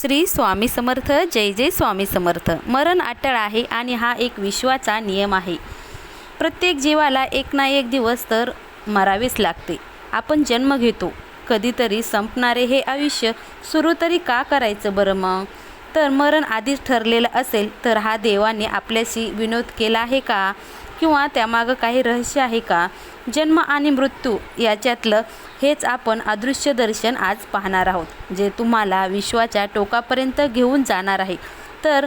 श्री स्वामी समर्थ जय जय स्वामी समर्थ. मरण अटळ आहे आणि हा एक विश्वाचा नियम आहे. प्रत्येक जीवाला एक ना एक दिवस तर मरावेच लागते. आपण जन्म घेतो. कधीतरी संपणारे हे आयुष्य सुरू तरी का करायचं बरं मग? तर मरण आधीच ठरलेलं असेल तर हा देवाने आपल्याशी विनोद केला आहे का? किंवा त्यामागं काही रहस्य आहे का? जन्म आणि मृत्यू याच्यातलं हेच आपण अदृश्य दर्शन आज पाहणार आहोत जे तुम्हाला विश्वाच्या टोकापर्यंत घेऊन जाणार आहे. तर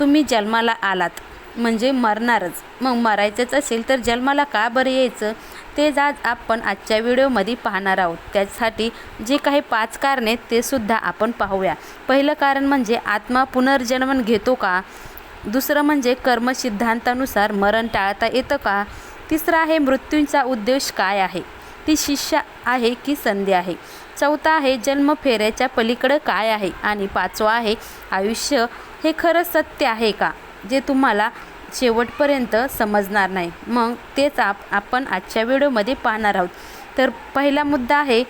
तुम्ही जन्माला आलात म्हणजे मरणारच. मग मरायचंच असेल तर जन्माला का बरं यायचं? तेच आज आपण आजच्या व्हिडिओमध्ये पाहणार आहोत. त्यासाठी जे काही पाच कारणे ते सुद्धा आपण पाहूया. पहिलं कारण म्हणजे आत्मा पुनर्जन्म घेतो का? दुसरं म्हणजे कर्मसिद्धांतानुसार मरण टाळता येतं का? तिसरं आहे मृत्यूंचा उद्देश काय आहे? ती शिष्य आहे की संधी आहे? चौथा आहे जन्म फेऱ्याच्या पलीकडं काय आहे? आणि पाचवा आहे आयुष्य हे खरं सत्य आहे का? जे तुम्हाला शेवटपर्यंत समजणार नाही. मग तेच आप आपण आजच्या व्हिडिओमध्ये पाहणार आहोत. तर पहिला मुद्दा आहे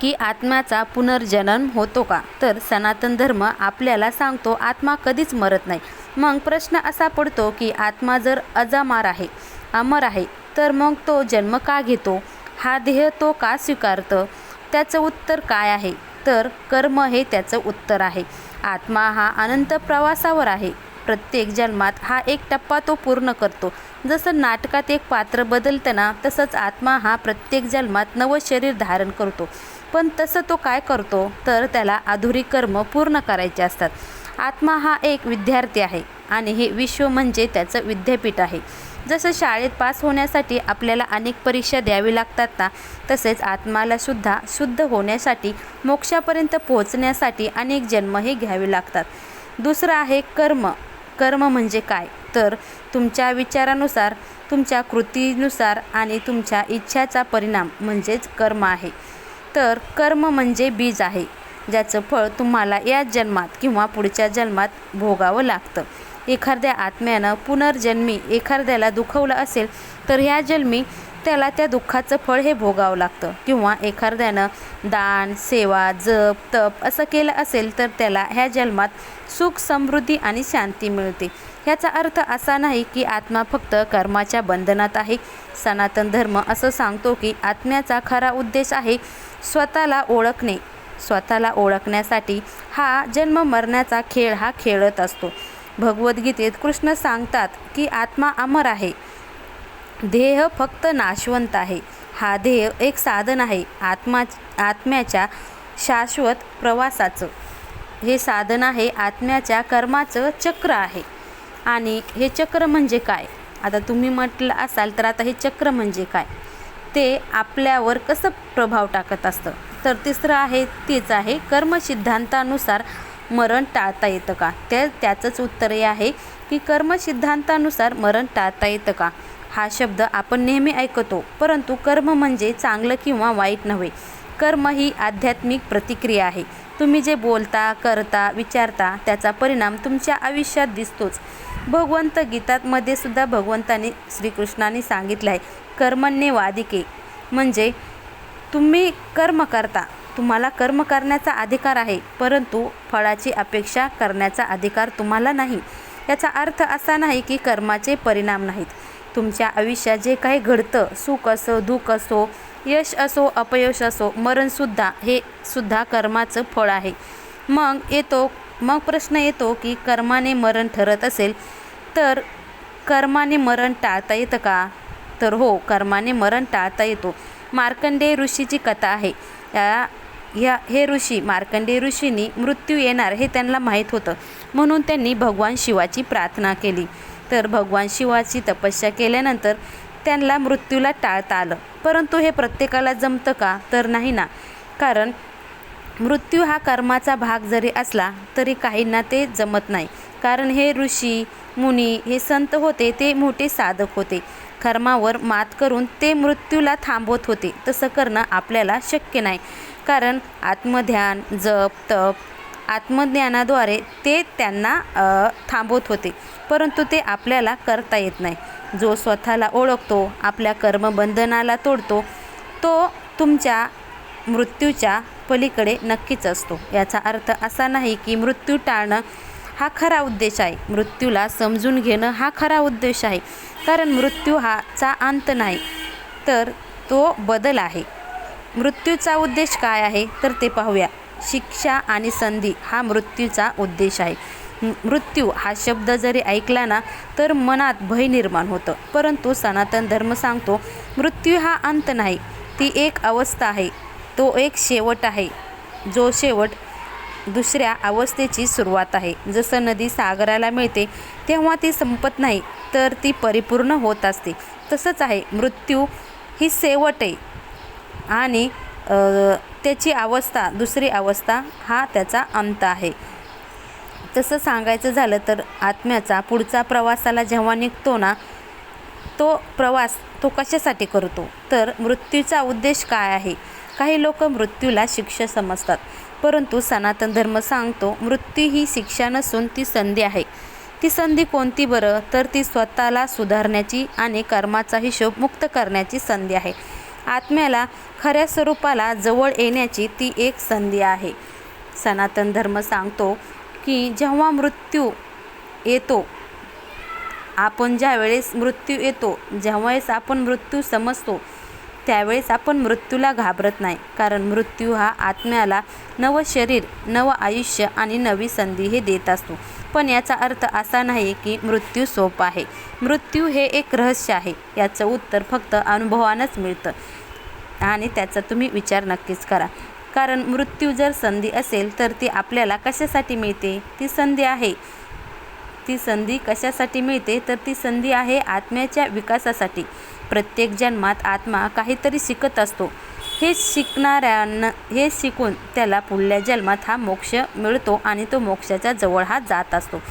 की आत्म्याचा पुनर्जनन होतो का? तर सनातन धर्म आपल्याला सांगतो आत्मा कधीच मरत नाही. मग प्रश्न असा पडतो की आत्मा जर अजामार आहे अमर आहे तर मग तो जन्म का घेतो? हा देह तो का स्वीकारतं? त्याचं उत्तर काय आहे? तर कर्म हे त्याचं उत्तर आहे. आत्मा हा अनंत प्रवासावर आहे. प्रत्येक जन्मात हा एक टप्पा तो पूर्ण करतो. जसं नाटकात एक पात्र बदलताना तसंच आत्मा हा प्रत्येक जन्मात नवं शरीर धारण करतो. पण तसं तो काय करतो? तर त्याला अधुरी कर्म पूर्ण करायचे असतात. आत्मा हा एक विद्यार्थी आहे आणि हे विश्व म्हणजे त्याचं विद्यापीठ आहे. जसं शाळेत पास होण्यासाठी आपल्याला अनेक परीक्षा द्यावी लागतात ना तसेच आत्माला सुद्धा शुद्ध होण्यासाठी मोक्षापर्यंत पोहोचण्यासाठी अनेक जन्म हे घ्यावे लागतात. दुसरं आहे कर्म. कर्म म्हणजे काय? तर तुमच्या विचारानुसार तुमच्या कृतीनुसार आणि तुमच्या इच्छाचा परिणाम म्हणजेच कर्म आहे. तर कर्म म्हणजे बीज आहे. ज्याचं फळ तुम्हाला या जन्मात किंवा पुढच्या जन्मात भोगावं लागतं. एखाद्या आत्म्यानं पुनर्जन्मी एखाद्याला दुखवलं असेल तर ह्या जन्मी त्याला त्या दुःखाचं फळ हे भोगावं लागतं. किंवा एखाद्यानं दान सेवा जप तप असं केलं असेल तर त्याला ह्या जन्मात सुख समृद्धी आणि शांती मिळते. ह्याचा अर्थ असा नाही की आत्मा फक्त कर्माच्या बंधनात आहे. सनातन धर्म असं सांगतो की आत्म्याचा खरा उद्देश आहे स्वतःला ओळखणे. स्वतःला ओळखण्यासाठी हा जन्म मरण्याचा खेळ हा खेळत असतो. भगवद्गीतेत कृष्ण सांगतात की आत्मा अमर आहे. ध्येय फक्त नाशवंत आहे. हा ध्येय एक साधन आहे. आत्मा आत्म्याच्या शाश्वत प्रवासाचं. हे साधन आहे. आत्म्याच्या कर्माचं चक्र आहे. आणि हे चक्र म्हणजे काय? आता तुम्ही म्हटलं असाल तर आता हे चक्र म्हणजे काय? ते आपल्यावर कसं प्रभाव टाकत असतं? तर तिसरं आहे तेच आहे. कर्मसिद्धांतानुसार मरण टाळता येतं का? त्या त्याचंच उत्तर हे आहे की कर्मसिद्धांतानुसार मरण टाळता येतं का? हा शब्द आपण नेहमी ऐकतो परंतु कर्म म्हणजे चांगलं किंवा वाईट नव्हे. कर्म ही आध्यात्मिक प्रतिक्रिया आहे. तुम्ही जे बोलता करता विचारता त्याचा परिणाम तुमच्या आयुष्यात दिसतोच. भगवंत गीतामध्ये सुद्धा भगवंताने श्रीकृष्णाने सांगितलं आहे कर्मण्ये वादिके म्हणजे तुम्ही कर्म करता. तुम्हाला कर्म करण्याचा अधिकार आहे परंतु फळाची अपेक्षा करण्याचा अधिकार तुम्हाला नाही. याचा अर्थ असा नाही की कर्माचे परिणाम नाहीत. तुमच्या आयुष्यात जे काही घडतं सुख असो दुःख असो यश असो अपयश असो मरणसुद्धा हे सुद्धा कर्माचं फळ आहे. मग येतो मग प्रश्न येतो की कर्माने मरण ठरत असेल तर कर्माने मरण टाळता येतं का? तर हो कर्माने मरण टाळता येतो. मार्कंडेय ऋषीची कथा आहे. या ह्या हे ऋषी मार्कंडेय ऋषींनी मृत्यू येणार हे त्यांना माहीत होतं. म्हणून त्यांनी भगवान शिवाची प्रार्थना केली. तर भगवान शिवाची तपस्या केल्यानंतर त्यांना मृत्यूला टाळता आलं. परंतु हे प्रत्येकाला जमतं का? तर नाही ना. कारण मृत्यू हा कर्माचा भाग जरी असला तरी काहींना ते जमत नाही. कारण हे ऋषी मुनी हे संत होते ते मोठे साधक होते. कर्मावर मात करून ते मृत्यूला थांबवत होते. तसं करणं आपल्याला शक्य नाही. कारण आत्मध्यान जप तप आत्मज्ञानाद्वारे ते त्यांना थांबवत होते. परंतु ते आपल्याला करता येत नाही. जो स्वतःला ओळखतो आपल्या कर्मबंधनाला तोडतो तो तुमच्या मृत्यूच्या पलीकडे नक्कीच असतो. याचा अर्थ असा नाही की मृत्यू टाळणं हा खरा उद्देश आहे. मृत्यूला समजून घेणं हा खरा उद्देश आहे. कारण मृत्यू हाचा अंत नाही तर तो बदल आहे. मृत्यूचा उद्देश काय आहे तर ते पाहूया. शिक्षा आणि संधी हा मृत्यूचा उद्देश आहे. मृत्यू हा शब्द जरी ऐकला ना तर मनात भय निर्माण होतं. परंतु सनातन धर्म सांगतो मृत्यू हा अंत नाही ती एक अवस्था आहे. तो एक शेवट आहे. जो शेवट दुसऱ्या अवस्थेची सुरुवात आहे. जसं नदी सागराला मिळते तेव्हा ती संपत नाही तर ती परिपूर्ण होत असते. तसंच आहे मृत्यू ही शेवट आहे आणि त्याची अवस्था दुसरी अवस्था हा त्याचा अंत आहे. तसं सांगायचं झालं तर आत्म्याचा पुढचा प्रवासाला जेव्हा निघतो ना तो प्रवास तो कशासाठी करतो? तर मृत्यूचा उद्देश काय आहे? काही लोक मृत्यूला शिक्षा समजतात. परंतु सनातन धर्म सांगतो मृत्यू ही शिक्षा नसून ती संधी आहे. ती संधी कोणती बरं? तर ती स्वतःला सुधारण्याची आणि कर्माचा हिशोब मुक्त करण्याची संधी आहे. आत्म्याला खऱ्या स्वरूपाला जवळ येण्याची ती एक संधी आहे. सनातन धर्म सांगतो की जेव्हा मृत्यू येतो आपण ज्यावेळेस मृत्यू येतो ज्यावेळेस आपण मृत्यू समजतो त्यावेळेस आपण मृत्यूला घाबरत नाही कारण मृत्यू हा आत्म्याला नवं शरीर नवं आयुष्य आणि नवी संधी हे देत असतो. पण याचा अर्थ असा नाही की मृत्यू सोपा आहे. मृत्यू हे एक रहस्य आहे. याचं उत्तर फक्त अनुभवानंच मिळतं. आणि त्याचा तुम्ही विचार नक्कीच करा. कारण मृत्यू जर संधी असेल तर ती आपल्याला कशासाठी मिळते? ती संधी आहे. ती संधी कशासाठी मिळते? तर ती संधी आहे आत्म्याच्या विकासासाठी. प्रत्येक जन्मात आत्मा काहीतरी शिकत असतो. हे शिकणाऱ्यांना हे शिकून त्याला पुढल्या जन्मात हा मोक्ष मिळतो आणि तो मोक्षाच्या जवळ हा जात असतो.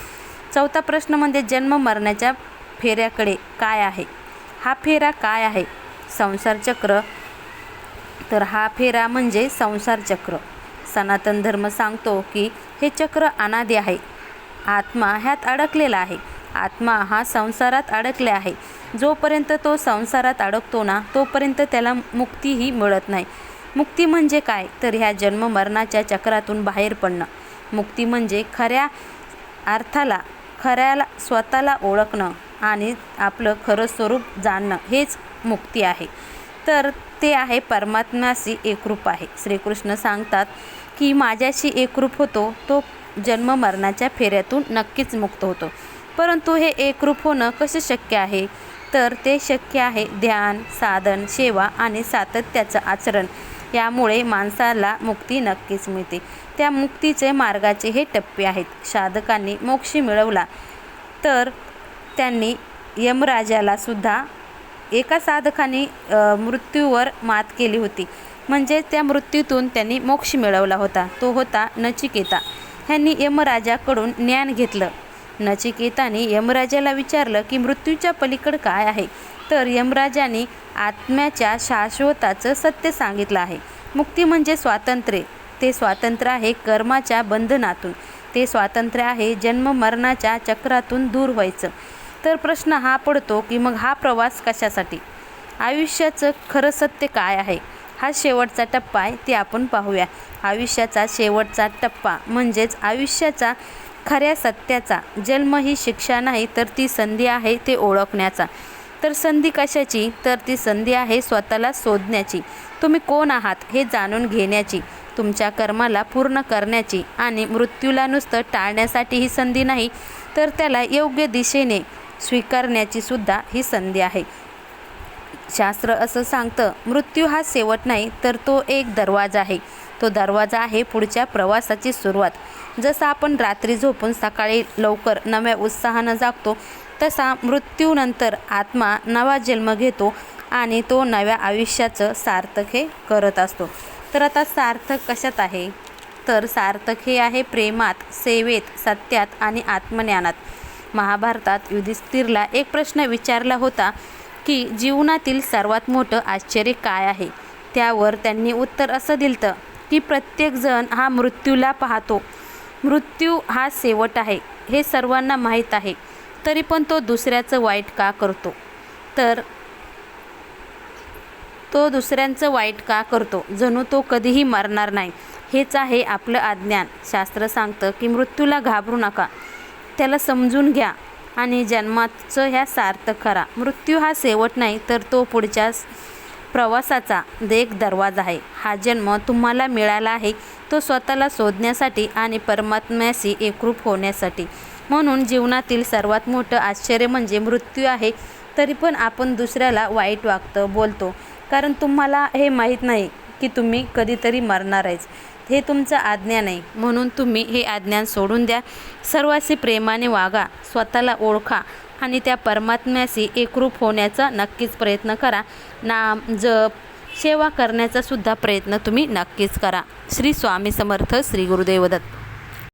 चौथा प्रश्न म्हणजे जन्म मरण्याच्या फेऱ्याकडे काय आहे? हा फेरा काय आहे? संसार चक्र. तर हा फेरा म्हणजे संसार चक्र. सनातन धर्म सांगतो की हे चक्र अनादी आहे. आत्मा ह्यात अडकलेला आहे. आत्मा हा संसारात अडकले आहे. जोपर्यंत तो संसारात अडकतो ना तोपर्यंत त्याला मुक्तीही मिळत नाही. मुक्ती म्हणजे काय? तर ह्या जन्म मरणाच्या चक्रातून बाहेर पडणं. मुक्ती म्हणजे खऱ्या अर्थाला खऱ्याला स्वतःला ओळखणं आणि आपलं खरं स्वरूप जाणणं. हेच मुक्ती आहे. तर ते आहे परमात्म्याशी एकरूप आहे. श्रीकृष्ण सांगतात की माझ्याशी एकरूप होतो तो जन्म मरणाच्या फेऱ्यातून नक्कीच मुक्त होतो. परंतु हे एकरूप होणं कसं शक्य आहे? तर ते शक्य आहे. ध्यान साधन सेवा आणि सातत्याचं आचरण यामुळे माणसाला मुक्ती नक्कीच मिळते. त्या मुक्तीचे मार्गाचे हे टप्पे आहेत. साधकांनी मोक्ष मिळवला तर त्यांनी यमराजाला सुद्धा एका साधकाने मृत्यूवर मात केली होती. म्हणजे त्या मृत्यूतून त्यांनी मोक्ष मिळवला होता. तो होता नचिकेता. ह्यांनी यमराजाकडून ज्ञान घेतलं. नचिकेताने यमराजाला विचारलं की मृत्यूच्या पलीकड काय आहे? तर यमराजाने आत्म्याच्या शाश्वताचं सत्य सांगितलं आहे. मुक्ती म्हणजे स्वातंत्र्य. ते स्वातंत्र्य आहे कर्माच्या बंधनातून. ते स्वातंत्र्य आहे जन्म मरणाच्या चक्रातून दूर व्हायचं. तर प्रश्न हा पडतो की मग हा प्रवास कशासाठी? आयुष्याचं खरं सत्य काय आहे? हा शेवटचा टप्पा आहे ते आपण पाहूया. आयुष्याचा शेवटचा टप्पा म्हणजेच आयुष्याचा खऱ्या सत्याचा. जन्म ही शिक्षा नाही तर ती संधी आहे ते ओळखण्याचा. तर संधी कशाची? तर ती संधी आहे स्वतःला शोधण्याची. तुम्ही कोण आहात हे जाणून घेण्याची तुमच्या कर्माला पूर्ण करण्याची आणि मृत्यूला नुसतं टाळण्यासाठी ही संधी नाही तर त्याला योग्य दिशेने स्वीकारण्याची सुद्धा ही संधी आहे. शास्त्र असं सांगतं मृत्यू हा शेवट नाही तर तो एक दरवाजा आहे. तो दरवाजा आहे पुढच्या प्रवासाची सुरुवात. जसं आपण रात्री झोपून सकाळी लवकर नव्या उत्साहानं जागतो तसा मृत्यूनंतर आत्मा नवा जन्म घेतो आणि तो नव्या आयुष्याचं सार्थक हे करत असतो. तर आता सार्थक कशात आहे? तर सार्थक हे आहे प्रेमात सेवेत सत्यात आणि आत्मज्ञानात. महाभारतात युधिष्ठिरला एक प्रश्न विचारला होता की जीवनातील सर्वात मोठं आश्चर्य काय आहे? त्यावर त्यांनी उत्तर असं दिलं की प्रत्येकजण हा मृत्यूला पाहतो. मृत्यू हा शेवट आहे हे सर्वांना माहीत आहे. तरी पण तो दुसऱ्याचं वाईट का करतो? तर तो दुसऱ्यांचं वाईट का करतो? जणू तो कधीही मरणार नाही. हेच आहे आपलं अज्ञान. शास्त्र सांगतं की मृत्यूला घाबरू नका. त्याला समजून घ्या आणि जन्माचं ह्या सार्थक करा. मृत्यू हा शेवट नाही तर तो पुढच्या प्रवासाचा एक दरवाजा आहे. हा जन्म तुम्हाला मिळाला आहे. तो स्वतःला शोधण्यासाठी आणि परमात्म्याशी एकरूप होण्यासाठी. म्हणून जीवनातील सर्वात मोठं आश्चर्य म्हणजे मृत्यू आहे. तरी पण आपण दुसऱ्याला वाईट वागतो बोलतो. कारण तुम्हाला हे माहीत नाही की तुम्ही कधीतरी मरणार आहेच. हे तुमचं आज्ञान आहे म्हणून तुम्ही हे आज्ञान सोडून द्या. सर्वांशी प्रेमाने वागा. स्वतःला ओळखा. आणि त्या परमात्म्याशी एकरूप होण्याचा नक्कीच प्रयत्न करा. नाम जप सेवा करण्याचा सुद्धा प्रयत्न तुम्ही नक्कीच करा. श्री स्वामी समर्थ श्री गुरुदेवदत्त.